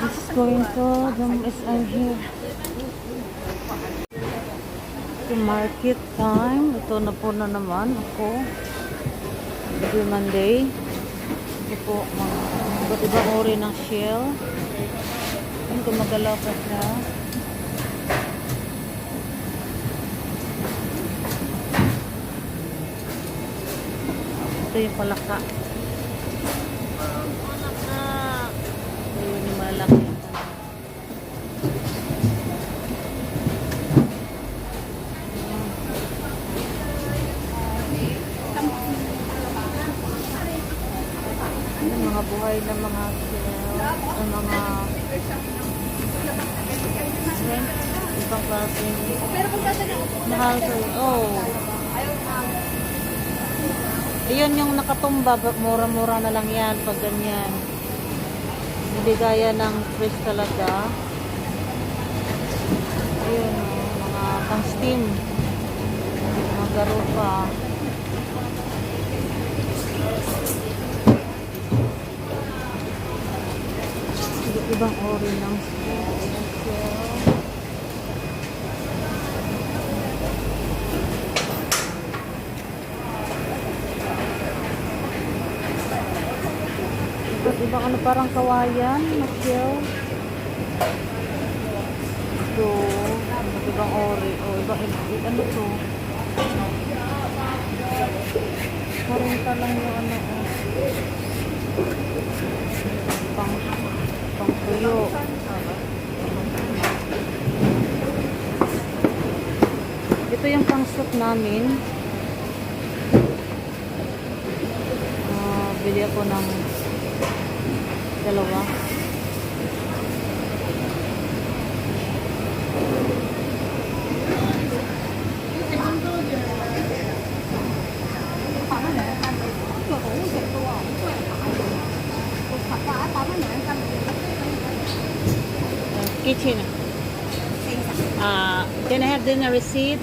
This is going to the SM here. The market time. Ito na po na naman ako. Every Monday. Ito po, mga iba't ibang uri ng shell. Ayun, gumagalaw pa siya. Ito yung palaka. Buhay na mga ang mga ibang klaseng mahal ko. Oh. Ayun yung nakatumba, ba- mura-mura na lang yan pag ganyan. Hindi gaya ng fresh talaga. Ayun, oh, mga pang steam. Mga garupa. Ibang ori ng ibang ano parang kawayan. Ito, iba't ibang ori. O, ibang, ibang ano to? Karunta lang yung ano. oh. Pang, pang tuyo. Ito yung pang soup namin. Ah, bili ako ng dalawa. Uh, kitchen. Uh, dinner receipt?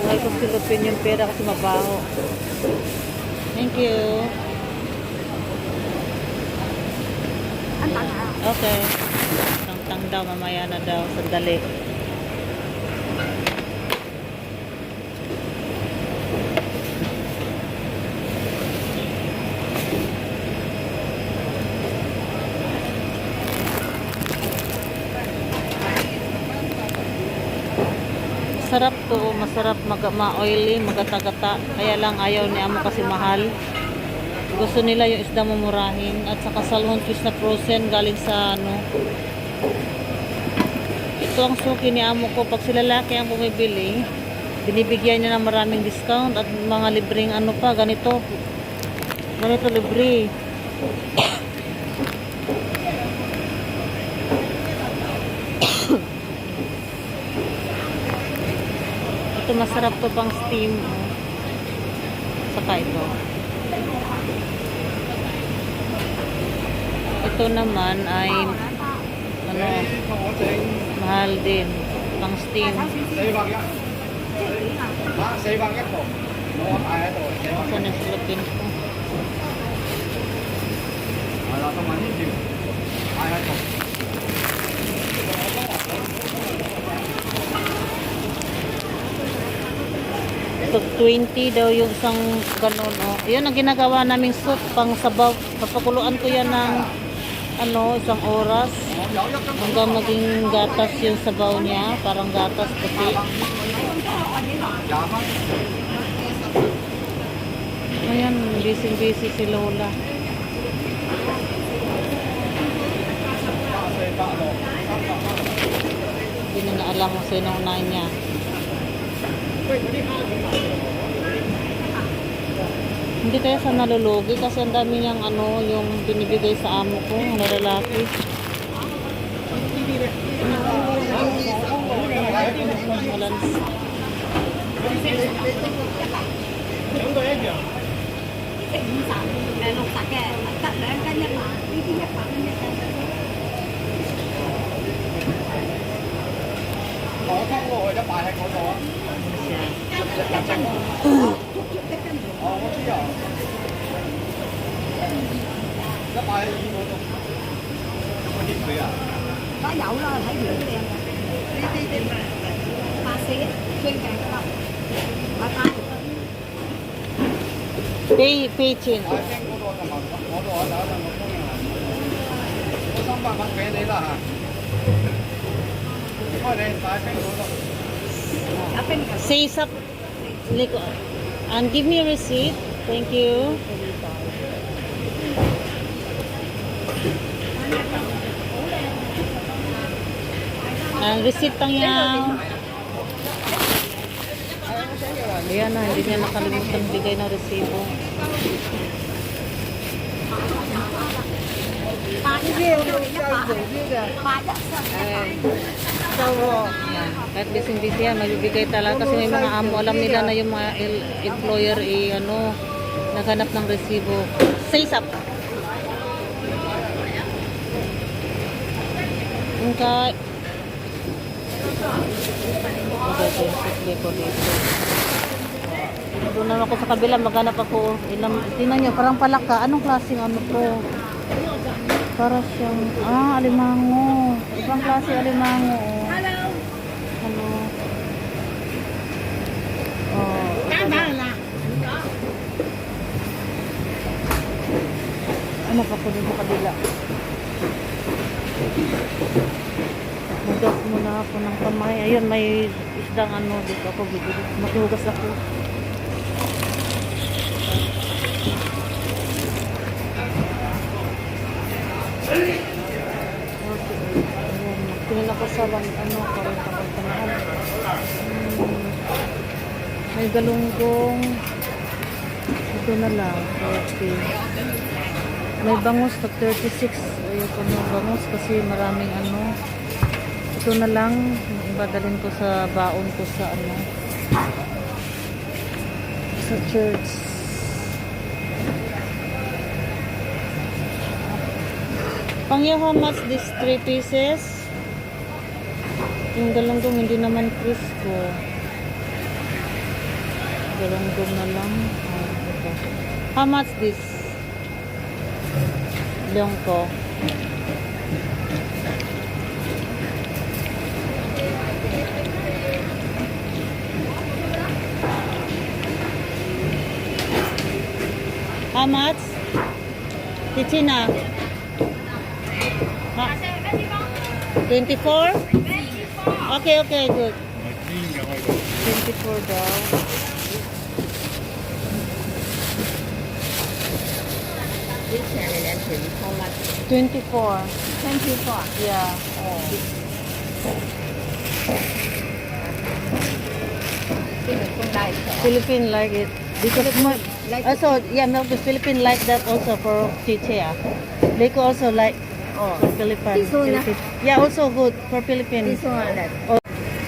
Mahal ko silupin yung pera kasi mabaho. Thank you. Okay. Tang-tang daw, mamaya na daw. Sandali. Sarap to, masarap ma-oily, magatagata. Kaya lang ayaw ni amo kasi mahal. Gusto nila yung isda mumurahin at saka salmon fish na frozen galing sa ano. Ito ang suki ni amo ko pag sila lalaki ang bumibili, binibigyan niya ng maraming discount at mga libreng ano pa ganito. Ganito libre. masarap to pang steam. Saka ito. Ito naman ay ano, mahal din. Pang steam. Saan yung Filipino 20 daw yung isang ganun. Oh. Yun ang ginagawa naming soup pang sabaw. Papakuluan ko yan ng ano, isang oras. Hanggang maging gatas yung sabaw niya. Parang gatas puti. Ayan, busy-busy si Lola. Hindi na nga alam kung sino ang unahin niya. Hindi kaya sa nalulugi kasi ang dami niyang ano, yung binibigay sa amo ko, na lalaki. Balance. Có không rồi, đã bài hay có đó. 一百二，我做。百二，我做。我这边啊。打酒了，海水的。四十。Like, and give me a receipt. Thank you. Ang receipt pang yan. Ayan na, hindi niya nakalimutan bigay ng resibo. Kahit yan, magbibigay talaga kasi may mga amo. Alam nila na yung mga employer i ano, naghanap ng resibo. Say up. Okay. Okay, ko dito. Doon naman ako sa kabila, maghanap ako. Ilang, tingnan nyo, parang palaka. Anong klaseng ano to? Para siyang, ah, alimango. Ibang klase alimango. oh. hello Ano? Oh, cá ba là ano pa ko dito sa kabila? Magdas muna ako ng kamay. Ayun, may isdang ano dito ako. Maghugas ako. Tingin ako sa ano, parang kapagtanahan. Hmm. May galunggong. Ito na lang. Okay. May bangus pag 36. Ayoko na bangus kasi maraming ano. Ito na lang. Ibadalin ko sa baon ko sa ano. Sa church. Pangyo, how much this 3 pieces? Yung galunggong hindi naman crisco. Galunggong na lang. Ah, ito. How much this? Longko. How much? Tichina. Ha? 24? Okay, okay, good. 24 daw. this thịt không mà 24. thêm chưa có Yeah. cái này Philippine like it. Because milk, like also, yeah, milk is Philippine like that also for chicha. They could also like oh for Philippines. Ah? Yeah, also good for Philippines. Oh,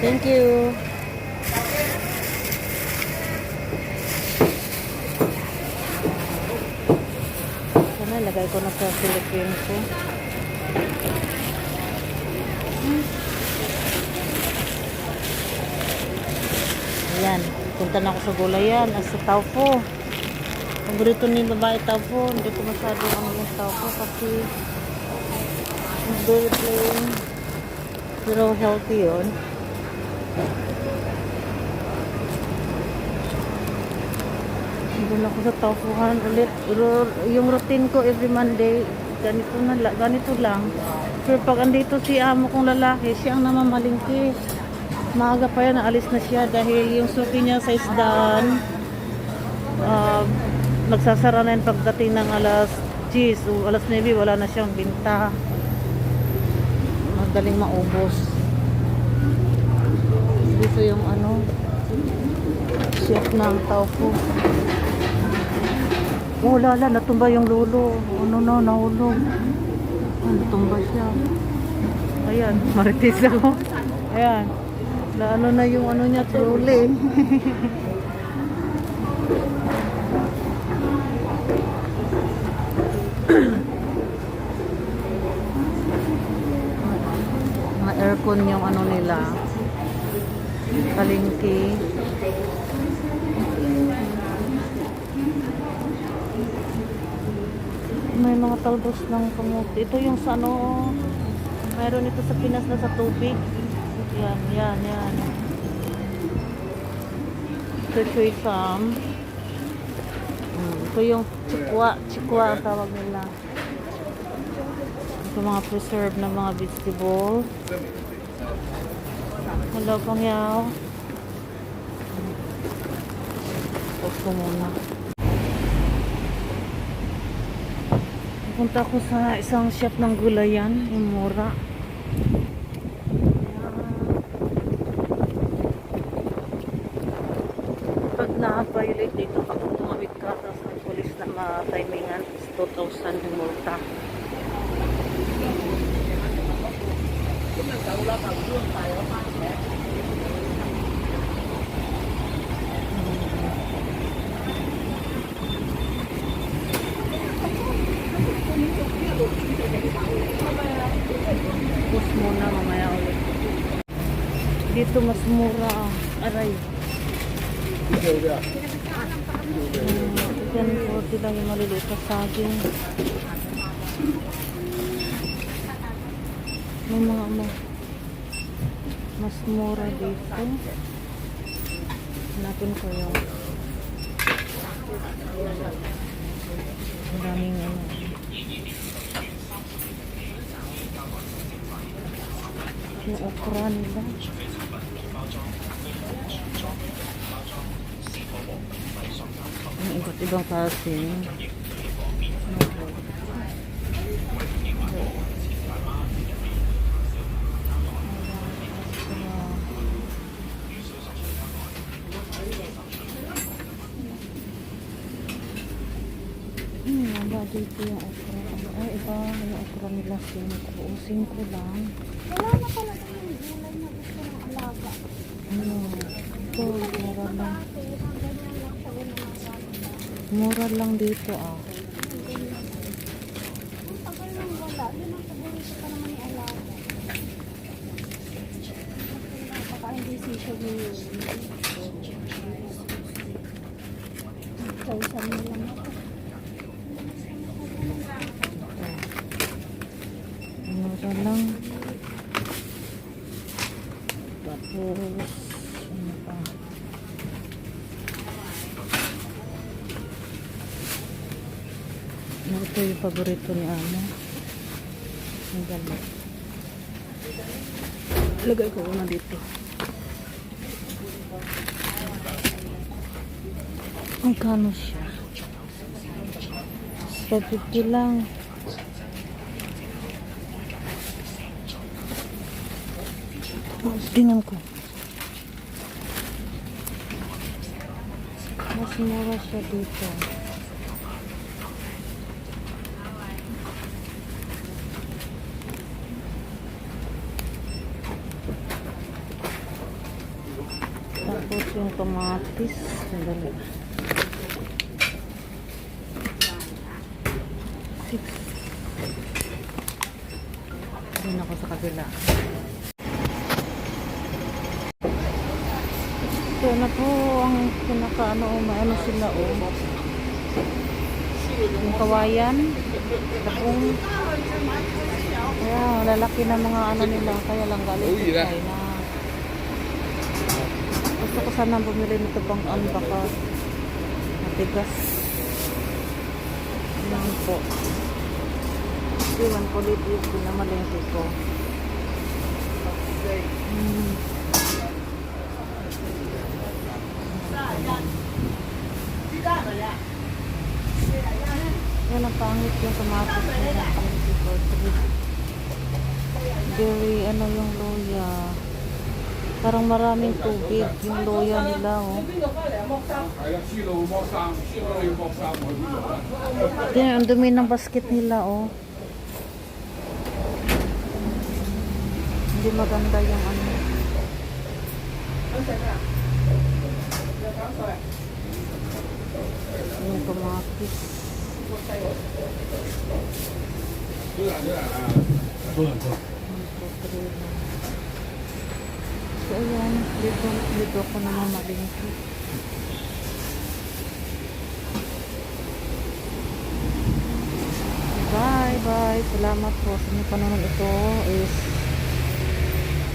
thank you. Sana lagay ko na sa Philippines ko. Hmm. Ayan, punta na ako sa gulayan, as sa Taupo. Paborito ni babae Taupo, hindi ko masyado ano yung Taupo kasi very plain. Pero healthy yun. Doon ako sa taupuhan ulit. Yung routine ko every Monday, ganito na ganito lang. Pero pag andito si amo kong lalaki, siya ang namamalingki. Maaga pa yan, naalis na siya dahil yung suki niya sa isdaan, uh, magsasara na yun pagdating ng alas 10 o alas 9, wala na siyang binta. Madaling maubos. Dito yung ano, chef ng taupo. Oh, lala, natumba yung lulo. Ano na, nahulog. Ah, natumba siya. Ayan, marites ako. Ayan. Na ano na yung ano niya, truly. aircon yung ano nila. Palengke. May mga talbos ng kamote. Ito yung sa ano mayroon ito sa Pinas na sa tubig. Yan yan yan. Ito choy sam mm, ito yung chikwa chikwa ang tawag nila. Ito mga preserve na mga vegetable. Hello, pangyaw. Pause ko muna. Punta ko sa isang shop ng gulayan, yung mura. Pag na-violate dito, pag tumawid ka, ang polis na ma-timingan, is 2,000 yung multa. Tapos muna, mamaya ulit. Dito mas mura ah. Aray. Yan po sila yung maliliit na saging. May mga ano. Mas mura dito. Hanapin ko yung maraming ano. Yung okra nila. Yung iba't ibang klase. Hmm, wala dito yung okra. Ay, iba yung okra nila. Singko. Singko lang. Wala na pala kami gulay na gusto ng alaga. Ano? Ito, mura lang. Lang. Mura lang dito ah. Ang tagal nang wala. Yun ang paborito pa naman ni alaga. Baka hindi sisyo yun. Thousand na lang ako. Mura lang. Tapos, ano pa? Ano ito yung paborito ni Amo? Ang ganda. Lagay ko una dito. Magkano siya? 150 lang. Tingnan ko. Mas mura siya dito. Tapos yung kamatis. Sandali. Six. Doon ako sa kabila. Ito na po ang pinaka ano, maano sila o. Yung kawayan. Tapong. Kaya lalaki na mga ano nila. Kaya lang galing Uy, sa na. China. Gusto ko sana bumili nito pang ano baka matigas. Yan po. Iwan ko dito yung na malengke ko. Hmm. Yan ang pangit yung kamatis nila. Very ano yung loya. Parang maraming tubig yung loya nila, oh. Yan, ang dumi ng basket nila, oh. Hindi maganda yung ano. Yung kamatis. Tulang, tulang. Tulang, tulang. So, ayan. Dito, dito ako naman malingki. Bye! guys. Salamat po sa inyong panonood. Ito is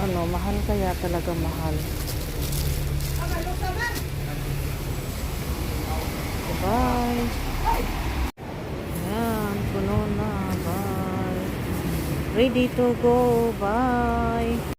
ano, mahal kaya talaga mahal. Bye. Ayan, puno na. Bye. Ready to go. Bye.